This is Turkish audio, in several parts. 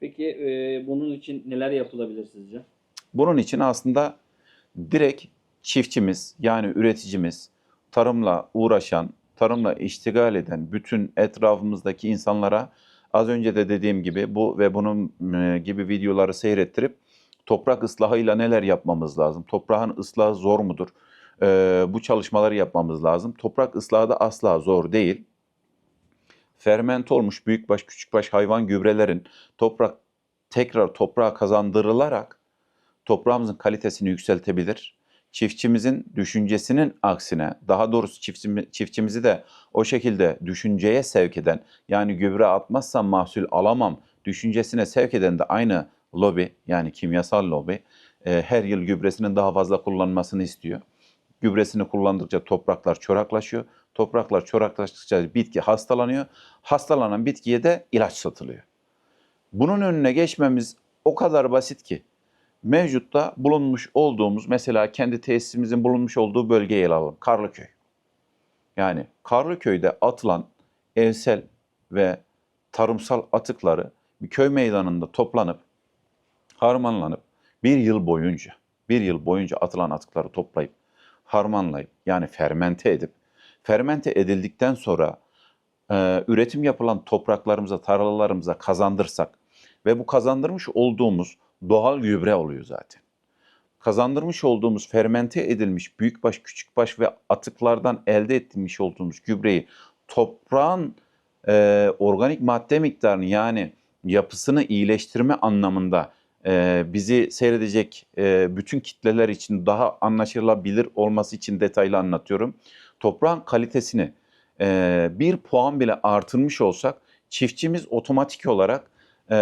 Peki e, bunun için neler yapılabilir sizce? Bunun için aslında direkt çiftçimiz yani üreticimiz, tarımla uğraşan, tarımla iştigal eden bütün etrafımızdaki insanlara az önce de dediğim gibi bu ve bunun gibi videoları seyrettirip toprak ıslahıyla neler yapmamız lazım? Toprağın ıslahı zor mudur? Ee, bu çalışmaları yapmamız lazım. Toprak ıslahı da asla zor değil. Fermente olmuş büyükbaş küçükbaş hayvan gübrelerin toprak tekrar toprağa kazandırılarak toprağımızın kalitesini yükseltebilir. Çiftçimizin düşüncesinin aksine, daha doğrusu çiftçimi- çiftçimizi de o şekilde düşünceye sevk eden, yani gübre atmazsam mahsul alamam düşüncesine sevk eden de aynı lobi, yani kimyasal lobi, e, her yıl gübresinin daha fazla kullanmasını istiyor. Gübresini kullandıkça topraklar çoraklaşıyor. Topraklar çoraklaştıkça bitki hastalanıyor. Hastalanan bitkiye de ilaç satılıyor. Bunun önüne geçmemiz o kadar basit ki mevcutta bulunmuş olduğumuz mesela kendi tesisimizin bulunmuş olduğu bölgeyi ele alalım. Karlıköy. Yani Karlıköy'de atılan evsel ve tarımsal atıkları bir köy meydanında toplanıp harmanlanıp bir yıl boyunca bir yıl boyunca atılan atıkları toplayıp harmanlayıp yani fermente edip fermente edildikten sonra e, üretim yapılan topraklarımıza, tarlalarımıza kazandırsak ve bu kazandırmış olduğumuz doğal gübre oluyor zaten. Kazandırmış olduğumuz fermente edilmiş büyükbaş, küçükbaş ve atıklardan elde etmiş olduğumuz gübreyi toprağın e, organik madde miktarını yani yapısını iyileştirme anlamında e, bizi seyredecek e, bütün kitleler için daha anlaşılabilir olması için detaylı anlatıyorum. Toprağın kalitesini e, bir puan bile artırmış olsak çiftçimiz otomatik olarak e,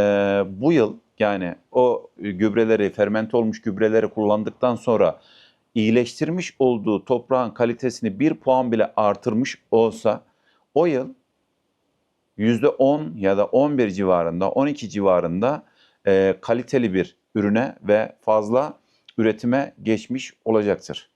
bu yıl yani o gübreleri, fermente olmuş gübreleri kullandıktan sonra iyileştirmiş olduğu toprağın kalitesini bir puan bile artırmış olsa o yıl %10 ya da 11 civarında, 12 civarında e, kaliteli bir ürüne ve fazla üretime geçmiş olacaktır.